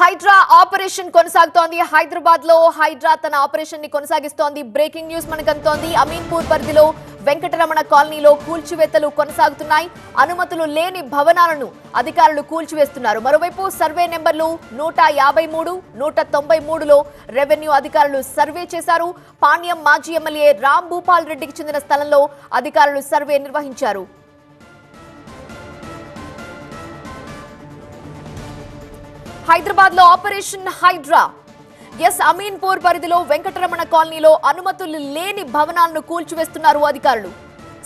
Hydraa operation కొనసాగుతోంది. హైదరాబాద్లో హైడ్రా తన ఆపరేషన్ని కొనసాగిస్తోంది. బ్రేకింగ్ న్యూస్ మనకు అందుతోంది అమీన్పూర్ పరిధిలో వెంకటరమణ కాలనీలో కూల్చివేతలు కొనసాగుతున్నాయి. అనుమతులు లేని భవనాలను అధికారులు కూల్చివేస్తున్నారు. మరోవైపు సర్వే నెంబర్లు నూట యాభై మూడు నూట తొంభై మూడులో రెవెన్యూ అధికారులు సర్వే చేశారు. పాణ్యం మాజీ ఎమ్మెల్యే రామ్ భూపాల్ రెడ్డికి చెందిన స్థలంలో అధికారులు సర్వే నిర్వహించారు. హైదరాబాద్లో ఆపరేషన్ హైడ్రా. ఎస్ అమీన్పూర్ పరిధిలో వెంకటరమణ కాలనీలో అనుమతులు లేని భవనాలను కూల్చివేస్తున్నారు అధికారులు.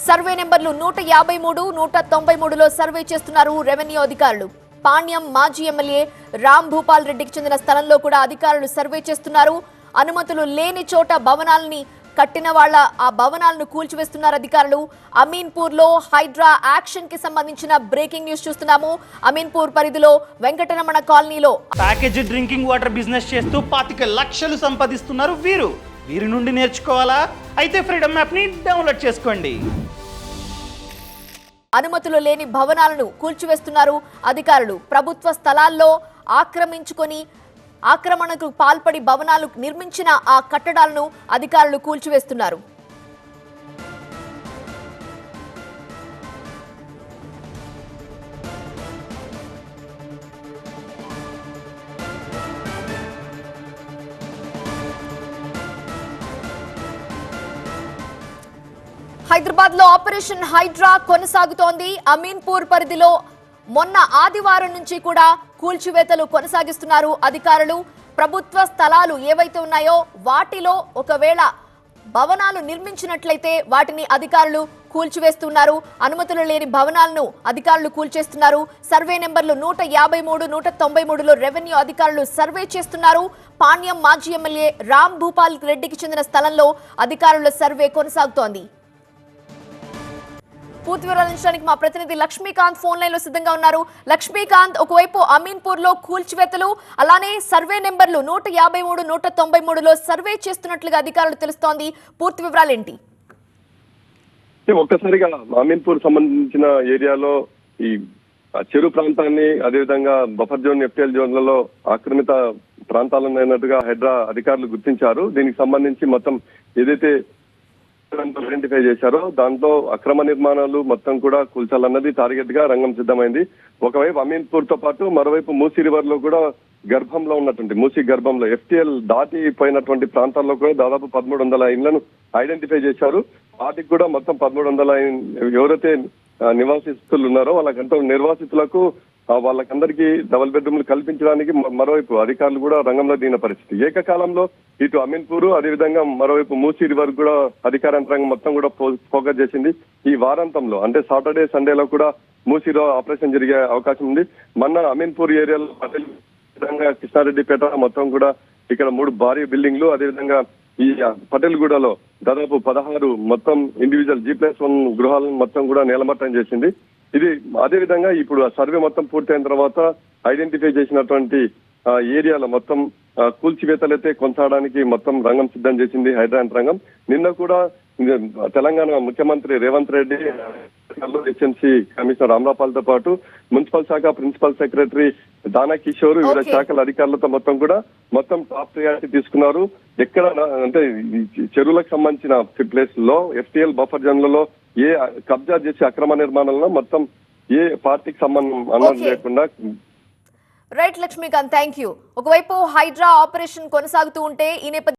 సర్వే నెంబర్లు నూట యాభై మూడు నూట తొంభై మూడులో సర్వే చేస్తున్నారు రెవెన్యూ అధికారులు. పాణ్యం మాజీ ఎమ్మెల్యే రామ్ భూపాల్ రెడ్డికి చెందిన స్థలంలో కూడా అధికారులు సర్వే చేస్తున్నారు. అనుమతులు లేని చోట భవనాలని కట్టిన వాళ్ళ ఆ భవనాలను కూల్చివేస్తున్నారు అధికారులు. అమీన్పూర్లో హైడ్రా యాక్షన్కి సంబంధించిన బ్రేకింగ్ న్యూస్ చూస్తున్నాము. అమీన్పూర్ పరిధిలో వెంకటరమణ కాలనీలో ప్యాకేజ్ డ్రింకింగ్ వాటర్ బిజినెస్ చేస్తూ పాతిక లక్షలు సంపాదిస్తున్నారు వీరు. వీరి నుండి నేర్చుకోవాలా? అయితే ఫ్రీడమ్ యాప్ని డౌన్లోడ్ చేసుకోండి. అనుమతులు లేని భవనాలను కూల్చివేస్తున్నారు అధికారులు. ప్రభుత్వ స్థలాల్లో ఆక్రమించుకొని ఆక్రమణకు పాల్పడి భవనాలు నిర్మించిన ఆ కట్టడాలను అధికారులు కూల్చివేస్తున్నారు. హైదరాబాద్లో ఆపరేషన్ హైడ్రా కొనసాగుతోంది. అమీన్పూర్ పరిధిలో మొన్న ఆదివారం నుంచి కూడా కూల్చివేతలు కొనసాగిస్తున్నారు అధికారులు. ప్రభుత్వ స్థలాలు ఏవైతే ఉన్నాయో వాటిలో ఒకవేళ భవనాలు నిర్మించినట్లయితే వాటిని అధికారులు కూల్చివేస్తున్నారు. అనుమతులు లేని భవనాలను అధికారులు కూల్చేస్తున్నారు. సర్వే నెంబర్లు నూట యాభై మూడు నూట తొంభై మూడులో రెవెన్యూ అధికారులు సర్వే చేస్తున్నారు. పాణ్యం మాజీ ఎమ్మెల్యే రామ్ భూపాల్ రెడ్డికి చెందిన స్థలంలో అధికారుల సర్వే కొనసాగుతోంది. పూర్తి వివరాలు అందించడానికి మా ప్రతినిధి లక్ష్మీకాంత్ ఫోన్ లైన్లో సిద్ధంగా ఉన్నారు. లక్ష్మీకాంత్ ఒకవైపు అమీన్పూర్లో కూల్చివేతలు అలానే సర్వే నెంబర్లు నూట యాభై మూడు నూట తొంభై మూడులో సర్వే చేస్తున్నట్లుగా అధికారులు తెలుస్తోంది. పూర్తి వివరాలు ఏంటి ఒక్కసారిగా అమీన్పూర్ సంబంధించిన ఏరియాలో ఈ చెరు ప్రాంతాన్ని అదేవిధంగా బఫర్ జోన్ ఎఫ్టీఎల్ జోన్లలో ఆక్రమిత ప్రాంతాలను అయినట్టుగా హైడ్రా అధికారులు గుర్తించారు. దీనికి సంబంధించి మొత్తం ఏదైతే ఐడెంటిఫై చేశారో దాంట్లో అక్రమ నిర్మాణాలు మొత్తం కూడా కూల్చాలన్నది టార్గెట్గా రంగం సిద్ధమైంది. ఒకవైపు అమీన్పూర్తో పాటు మరోవైపు మూసీ రివర్లో కూడా గర్భంలో ఉన్నటువంటి మూసీ గర్భంలో ఎఫ్టీఎల్ దాటిపోయినటువంటి ప్రాంతాల్లో కూడా దాదాపు పదమూడు వందల ఇండ్లను ఐడెంటిఫై చేశారు. వాటికి కూడా మొత్తం పదమూడు వందల ఎవరైతే నివాసితులు ఉన్నారో వాళ్ళకంతా నిర్వాసితులకు వాళ్ళకందరికీ డబుల్ బెడ్రూమ్లు కల్పించడానికి మరోవైపు అధికారులు కూడా రంగంలో దిగిన పరిస్థితి. ఏకకాలంలో ఇటు అమీన్పూర్ అదేవిధంగా మరోవైపు మూసీ రివర్ కూడా అధికార యంత్రాంగం మొత్తం కూడా ఫోకస్ చేసింది. ఈ వారాంతంలో అంటే సాటర్డే సండేలో కూడా మూసీలో ఆపరేషన్ జరిగే అవకాశం ఉంది. మొన్న అమీన్పూర్ ఏరియాలో విధంగా కృష్ణారెడ్డిపేట మొత్తం కూడా ఇక్కడ మూడు భారీ బిల్డింగ్లు అదేవిధంగా ఈ పటేల్గూడలో దాదాపు పదహారు మొత్తం ఇండివిజువల్ జీ ప్లస్ వన్ గృహాలను మొత్తం కూడా నేలమట్టం చేసింది. ఇది అదే విధంగా ఇప్పుడు ఆ సర్వే మొత్తం పూర్తయిన తర్వాత ఐడెంటిఫై చేసినటువంటి ఏరియాలో మొత్తం కూల్చివేతలైతే కొనసాగడానికి మొత్తం రంగం సిద్ధం చేసింది హైదరాబాద్ యంత్రాంగం నిన్న కూడా తెలంగాణ ముఖ్యమంత్రి రేవంత్ రెడ్డి హెచ్ఎంసీ కమిషనర్ రామ్రాపాల్తో పాటు మున్సిపల్ శాఖ ప్రిన్సిపల్ సెక్రటరీ దానా కిషోర్ వివిధ. శాఖల అధికారులతో మొత్తం కూడా మొత్తం టాప్ ప్రయారిటీ తీసుకున్నారు ఎక్కడ అంటే చెరువులకు సంబంధించిన ప్లేస్లో ఎఫ్టీఎల్ బఫర్ జోన్లలో ఏ కబ్జా చేసే అక్రమ నిర్మాణాలలో మొత్తం ఏ పార్టీకి సంబంధం అన్నది. లేకుండా రైట్ లక్ష్మీకాంత్ థ్యాంక్ యూ ఒకవైపు హైడ్రా ఆపరేషన్ కొనసాగుతూ ఉంటే ఈ నేపథ్యంలో